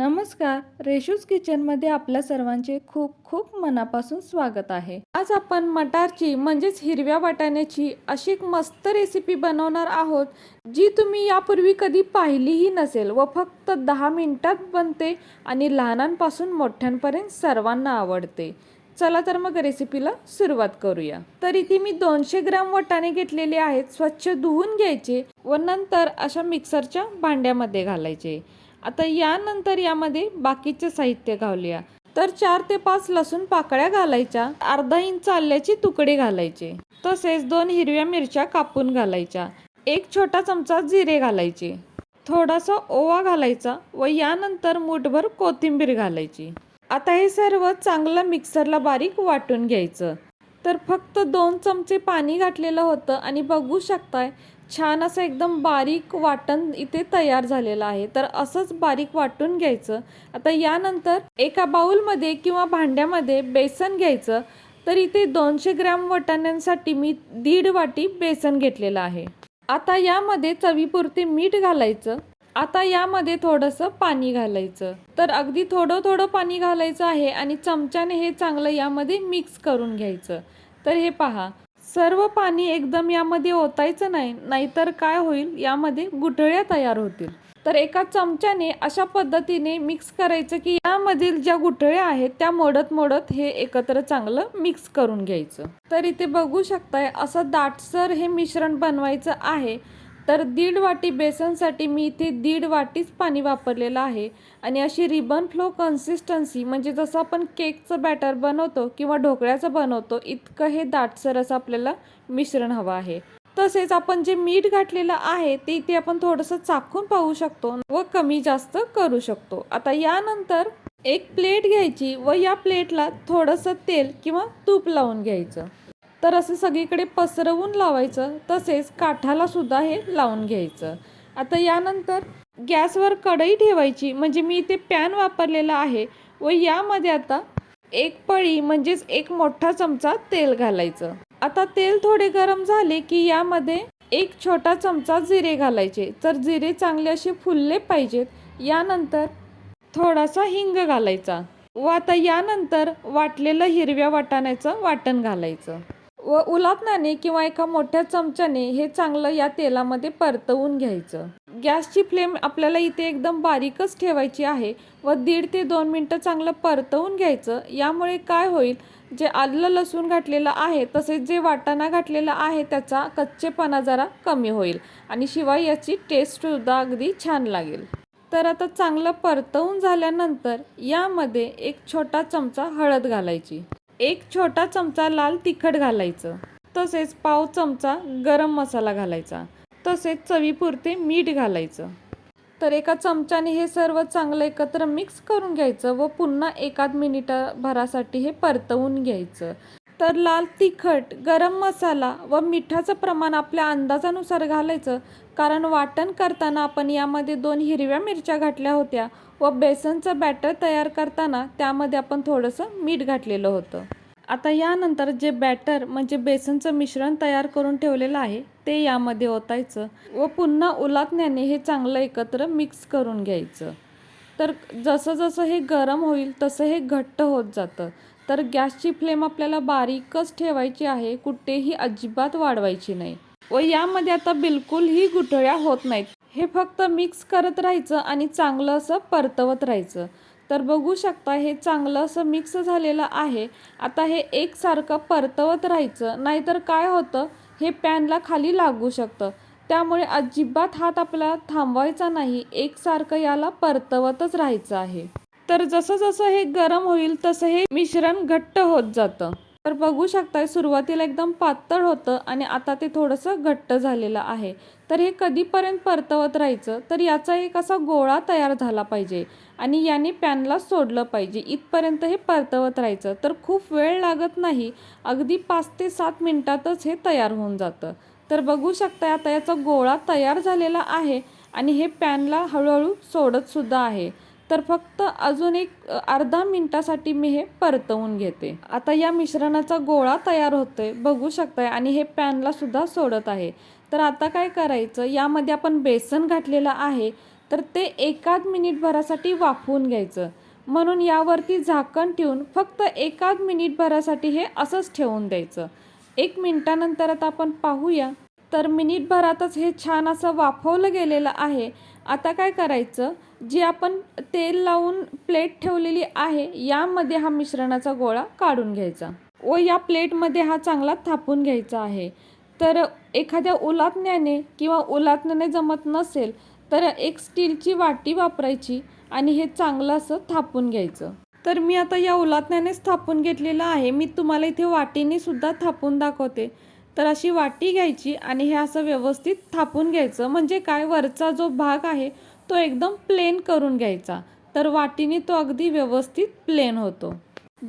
नमस्कार रेशूज किचनमध्ये आपल्या सर्वांचे खूप खूप मनापासून स्वागत आहे. आज आपण मटारची म्हणजेच हिरव्या वाटाण्याची अशी एक मस्त रेसिपी बनवणार आहोत जी तुम्ही यापूर्वी कधी पाहिलीही नसेल व फक्त दहा मिनिटात बनते आणि लहानांपासून मोठ्यांपर्यंत सर्वांना आवडते. चला तर मग रेसिपीला सुरुवात करूया. तर इथे मी दोनशे ग्राम वटाणे घेतलेले आहेत स्वच्छ धुवून घ्यायचे व नंतर अशा मिक्सरच्या भांड्यामध्ये घालायचे. आता यानंतर यामध्ये बाकीचे साहित्य घालूया. तर चार ते पाच लसूण पाकळ्या घालायच्या अर्धा इंच आल्याचे तुकडे घालायचे तसेच दोन हिरव्या मिरच्या कापून घालायच्या एक छोटा चमचा जिरे घालायचे थोडासा ओवा घालायचा व यानंतर मूठभर कोथिंबीर घालायची. आता हे सर्व चांगलं मिक्सरला बारीक वाटून घ्यायचं. तर फक्त दोन चमचे पाणी घातलेलं होतं आणि बघू शकताय छान असं एकदम बारीक वाटण इथे तयार झालेलं आहे. तर असंच बारीक वाटून घ्यायचं. आता यानंतर एका बाउलमध्ये किंवा भांड्यामध्ये बेसन घ्यायचं. तर इथे दोनशे ग्रॅम वाटाण्यांसाठी मी दीड वाटी बेसन घेतलेलं आहे. आता यामध्ये चवीपुरते मीठ घालायचं. आता यामध्ये थोडंसं पाणी घालायचं. तर अगदी थोडं थोडं पाणी घालायचं आहे आणि चमच्याने हे चांगलं यामध्ये मिक्स करून घ्यायचं. तर हे पहा. सर्व पाणी एकदम यामध्ये ओतायचं नाही नाहीतर काय होईल? यामध्ये गुठळ्या तयार होतील. तर एका चमच्याने अशा पद्धतीने मिक्स करायचं की यामधील ज्या गुठळ्या आहेत त्या मोडत मोडत हे एकत्र चांगलं मिक्स करून घ्यायचं. तर इथे बघू शकताय असं दाटसर हे मिश्रण बनवायचं आहे. तर दीड वाटी बेसनसाठी मी इथे दीड वाटीच पाणी वापरलेलं आहे. आणि अशी रिबन फ्लो कन्सिस्टन्सी म्हणजे जसं आपण केकचं बॅटर बनवतो किंवा ढोकळ्याचं बनवतो इतकं हे दाटसर असं आपल्याला मिश्रण हवं आहे. तसेच आपण जे मीठ घातलेलं आहे ते इथे आपण थोडंसं चाखून पाहू शकतो व कमी जास्त करू शकतो. आता यानंतर एक प्लेट घ्यायची व या प्लेटला थोडंसं तेल किंवा तूप लावून घ्यायचं. तर असं सगळीकडे पसरवून लावायचं तसेच काठाला सुद्धा हे लावून घ्यायचं. आता यानंतर गॅसवर कढई ठेवायची म्हणजे मी इथे पॅन वापरलेला आहे व यामध्ये आता एक पळी म्हणजेच एक मोठा चमचा तेल घालायचं. आता तेल थोडे गरम झाले की यामध्ये एक छोटा चमचा जिरे घालायचे. तर जिरे चांगले असे फुलले पाहिजेत. यानंतर थोडासा हिंग घालायचा व आता यानंतर वाटलेलं हिरव्या वाटाण्याचं वाटण घालायचं. व उलाटण्याने किंवा एका मोठ्या चमच्याने हे चांगलं या तेलामध्ये परतवून घ्यायचं. गॅसची फ्लेम आपल्याला इथे एकदम बारीकच ठेवायची आहे व दीड ते दोन मिनटं चांगलं परतवून घ्यायचं. यामुळे काय होईल जे आलं लसूण घातलेलं आहे तसेच जे वाटाणा घातलेला आहे त्याचा कच्चेपणा जरा कमी होईल आणि शिवाय याची टेस्टसुद्धा अगदी छान लागेल. तर आता चांगलं परतवून झाल्यानंतर यामध्ये एक छोटा चमचा हळद घालायची. एक छोटा चमचा लाल तिखट घालायचं. तसेच पाव चमचा गरम मसाला घालायचा. तसेच चवीपुरते मीठ घालायचं. तर एका चमच्याने हे सर्व चांगलं एकत्र मिक्स करून घ्यायचं व पुन्हा एकाद मिनिटाभरासाठी हे परतवून घ्यायचं. तर लाल तिखट गरम मसाला व मिठाचं प्रमाण आपल्या अंदाजानुसार घालायचं. कारण वाटण करताना आपण यामध्ये दोन हिरव्या मिरच्या घातल्या होत्या व बेसनचं बॅटर तयार करताना त्यामध्ये आपण थोडंसं मीठ घातलेलं होतं. आता यानंतर जे बॅटर म्हणजे बेसनचं मिश्रण तयार करून ठेवलेलं आहे ते यामध्ये ओतायचं व पुन्हा उलाटण्याने हे चांगलं एकत्र मिक्स करून घ्यायचं. तर जसं जसं हे गरम होईल तसं हे घट्ट होत जातं. तर गॅसची फ्लेम आपल्याला बारीकच ठेवायची आहे कुठेही अजिबात वाढवायची नाही. व यामध्ये आता बिलकुलही गुठळ्या होत नाहीत. हे फक्त मिक्स करत राहायचं आणि चांगलं असं परतवत राहायचं. तर बघू शकता हे चांगलं असं मिक्स झालेलं आहे. आता हे एकसारखं परतवत राहायचं. नाहीतर काय होतं? हे पॅनला खाली लागू शकतं. त्यामुळे अजिबात हात आपला थांबवायचा नाही. एकसारखं याला परतवतच राहायचं आहे. तर जसं जसं हे गरम होईल तसं हे मिश्रण घट्ट होत जातं. तर बघू शकताय सुरुवातीला एकदम पातळ होतं आणि आता ते थोडंसं घट्ट झालेलं आहे. तर हे कधीपर्यंत परतवत राहायचं? तर याचा एक असा गोळा तयार झाला पाहिजे आणि याने पॅनला सोडलं पाहिजे. इथपर्यंत हे परतवत राहायचं. तर खूप वेळ लागत नाही. अगदी पाच ते सात मिनटातच हे तयार होऊन जातं. तर बघू शकता आता याचा गोळा तयार झालेला आहे आणि हे पॅनला हळूहळू सोडतसुद्धा आहे. तर फक्त अजून एक अर्धा मिनटासाठी मी हे परतवून घेते. आता या मिश्रणाचा गोळा तयार होतोय बघू शकताय आणि हे पॅनला सुद्धा सोडत आहे. तर आता काय करायचं यामध्ये आपण बेसन घातलेलं आहे तर ते एकाद मिनिटभरासाठी वाफवून घ्यायचं. म्हणून यावरती झाकण ठेवून फक्त एकाद मिनिटभरासाठी हे असंच ठेवून द्यायचं. एक मिनटानंतर आता आपण पाहूया. तर मिनिटभरातच हे छान असं वाफवलं गेलेलं आहे. आता काय करायचं? जे आपण तेल लावून प्लेट ठेवलेली आहे यामध्ये हा मिश्रणाचा गोळा काढून घ्यायचा. व या प्लेटमध्ये हा चांगला थापून घ्यायचा आहे. तर एखाद्या उलातण्याने किंवा उलातण्याने जमत नसेल तर एक स्टीलची वाटी वापरायची आणि हे चांगलं असं थापून घ्यायचं. तर मी आता या उलाटण्यानेच थापून घेतलेलं आहे. मी तुम्हाला इथे वाटीने सुद्धा थापून दाखवते. तर अशी वाटी घ्यायची आणि हे असं व्यवस्थित थापून घ्यायचं. म्हणजे काय? वरचा जो भाग आहे तो एकदम प्लेन करून घ्यायचा. तर वाटीने तो अगदी व्यवस्थित प्लेन होतो.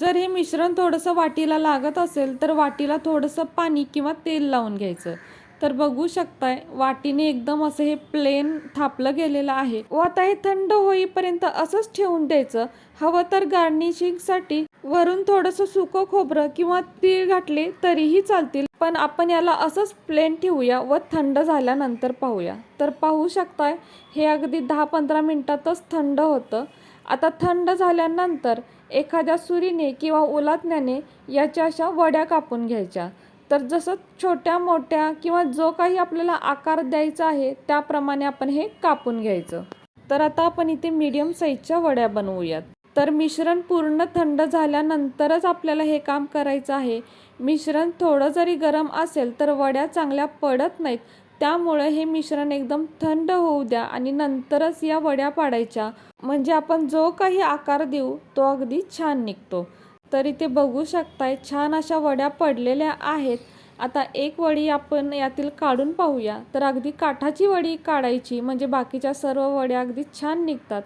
जर हे मिश्रण थोडंसं वाटीला लागत असेल तर वाटीला थोडंसं पाणी किंवा तेल लावून घ्यायचं. तर बघू शकताय वाटीने एकदम असं हे प्लेन थापलं गेलेलं आहे. व आता हे थंड होईपर्यंत असंच ठेवून द्यायचं. हवं तर गार्निशिंगसाठी वरून थोडंसं सुकं खोबरं किंवा तीळ घातले तरीही चालतील. पण आपण याला असंच प्लेन ठेवूया व थंड झाल्यानंतर पाहूया. तर पाहू शकताय हे अगदी दहा पंधरा मिनिटातच थंड होतं. आता थंड झाल्यानंतर एखाद्या सुरीने किंवा ओलातण्याने याच्या अशा वड्या कापून घ्यायच्या. तर जसं छोट्या मोठ्या किंवा जो काही आपल्याला आकार द्यायचा आहे त्याप्रमाणे आपण हे कापून घ्यायचं. तर आता आपण इथे मीडियम साईजच्या वड्या बनवूयात. तर मिश्रण पूर्ण थंड झाल्यानंतरच आपल्याला हे काम करायचं आहे. मिश्रण थोडं जरी गरम असेल तर वड्या चांगल्या पडत नाहीत. त्यामुळे हे मिश्रण एकदम थंड होऊ द्या आणि नंतरच या वड्या पाडायच्या. म्हणजे आपण जो काही आकार देऊ तो अगदी छान निघतो. तर इथे बघू शकताय. छान अशा वड्या पडलेल्या आहेत. आता एक वडी आपण यातील काढून पाहूया. तर अगदी काठाची वडी काढायची म्हणजे बाकीच्या सर्व वड्या अगदी छान निघतात.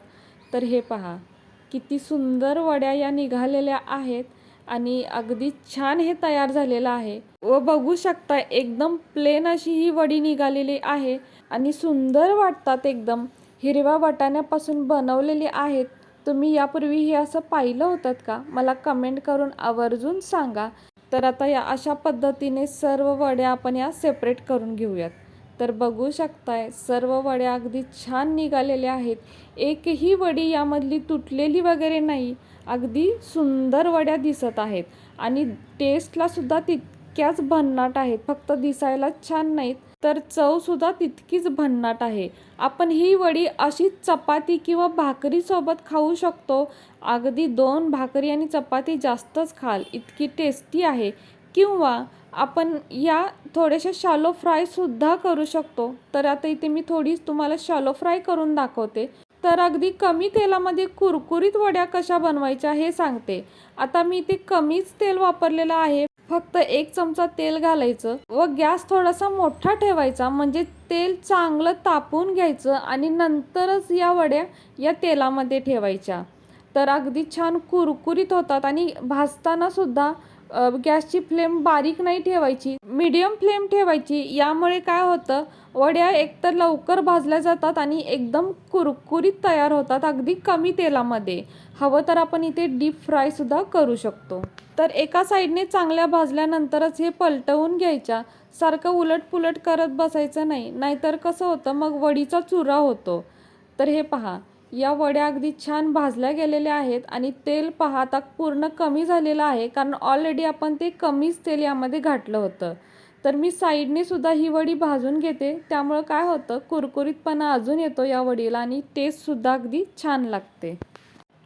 तर हे पहा किती सुंदर वड्या या निघालेल्या आहेत आणि अगदी छान हे तयार झालेलं आहे. व बघू शकता एकदम प्लेन अशी ही वडी निघालेली आहे आणि सुंदर वाटतात एकदम. हिरव्या वाटाण्यापासून बनवलेली आहेत. तुम्ही यापूर्वी हे असं पाहिलं होतं का? मला कमेंट करून आवर्जून सांगा. तर आता या अशा पद्धतीने सर्व वड्या आपण या सेपरेट करून घेऊयात. तर बघू शकताय सर्व वड्या अगदी छान निघालेल्या आहेत. एकही वडी यामधली तुटलेली वगैरे नाही. अगदी सुंदर वड्या दिसत आहेत. आणि टेस्टलासुद्धा तितक्याच भन्नाट आहेत. फक्त दिसायला छान नाहीत. तर चवसुद्धा तितकीच भन्नाट आहे. आपण ही वडी अशीच चपाती किंवा भाकरीसोबत खाऊ शकतो. अगदी दोन भाकरी आणि चपाती जास्तच खाल इतकी टेस्टी आहे. किंवा आपण या थोड्याशा शालो फ्रायसुद्धा करू शकतो. तर आता इथे मी थोडीच तुम्हाला शालो फ्राय करून दाखवते. तर अगदी कमी तेलामध्ये कुरकुरीत वड्या कशा बनवायच्या हे सांगते. आता मी इथे कमीच तेल वापरलेलं आहे. फक्त एक चमचा तेल घालायचं व गॅस थोडासा मोठा ठेवायचा म्हणजे तेल चांगलं तापून घ्यायचं आणि नंतरच या वड्या या तेलामध्ये ठेवायच्या. तर अगदी छान कुरकुरीत होतात आणि भाजताना सुद्धा गॅसची फ्लेम बारीक नाही ठेवायची मीडियम फ्लेम ठेवायची. यामुळे काय होतं वड्या एकतर लवकर भाजल्या जातात आणि एकदम कुरकुरीत तयार होतात अगदी कमी तेलामध्ये. हवं तर आपण इथे डीप फ्रायसुद्धा करू शकतो. तर एका साईडने चांगल्या भाजल्यानंतरच हे पलटवून घ्यायच्या. सारखं उलट पुलट करत बसायचं नाही. नाहीतर कसं होतं मग वडीचा चुरा होतो. तर हे पहा या वड्या अगदी छान भाजल्या गेलेल्या आहेत आणि तेल पहा आता पूर्ण कमी झालेलं आहे कारण ऑलरेडी आपण ते कमीच तेल यामध्ये घातलं होतं. तर मी साईडने सुद्धा ही वडी भाजून घेते. त्यामुळं काय होतं कुरकुरीतपणा अजून येतो या वडीला आणि टेस्टसुद्धा अगदी छान लागते.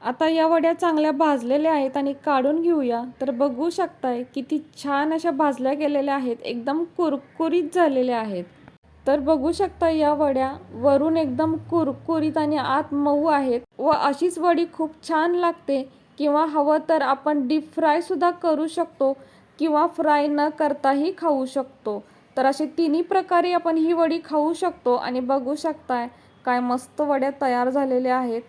आता या वड्या चांगल्या भाजलेल्या आहेत आणि काढून घेऊया. तर बघू शकताय किती छान अशा भाजल्या गेलेल्या आहेत. एकदम कुरकुरीत झालेल्या आहेत. तर बघू शकता या वड्या वरून एकदम कुरकुरीत आणि आत मऊ आहेत. व अशीच वडी खूप छान लागते. किंवा हवं तर आपण डीप फ्रायसुद्धा करू शकतो किंवा फ्राय न करताही खाऊ शकतो. तर असे तिन्ही प्रकारे आपण ही वडी खाऊ शकतो आणि बघू शकताय काय मस्त वड्या तयार झालेल्या आहेत.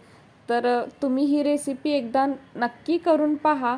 तर तुम्ही ही रेसिपी एकदा नक्की करून पहा.